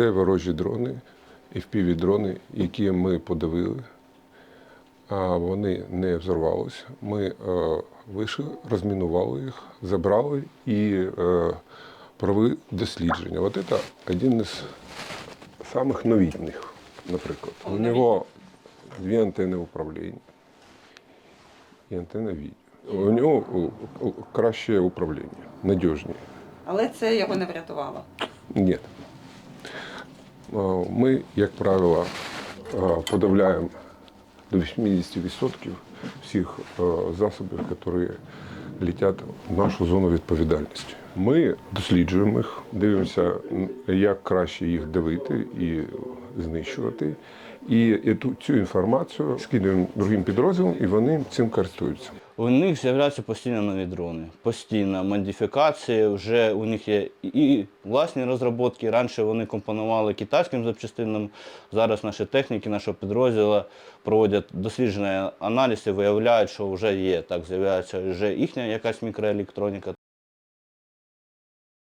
Це ворожі дрони, fpv дрони, які ми подавили. А вони не взорвалися. Ми е, вийшли, розмінували їх, забрали і е, провели дослідження. От це один із самих новітніх, наприклад. У нього дві антенни управління і антенна відео. У нього краще управління, надіжні. Але це його не врятувало. Ні. А, Ми, як правило, подавляємо до 80% всіх засобів, які летять в нашу зону відповідальності. Ми досліджуємо їх, дивимося, як краще їх давити і знищувати. І цю, інформацію скидуємо другим підрозділам, і вони цим користуються. У них з'являються постійно нові дрони, постійно модифікації. Вже у них є і власні розробки. Раніше вони компонували китайським запчастинам. Зараз наші техніки, нашого підрозділу проводять дослідження аналізи, виявляють, що вже є так. З'являється вже їхня якась мікроелектроніка.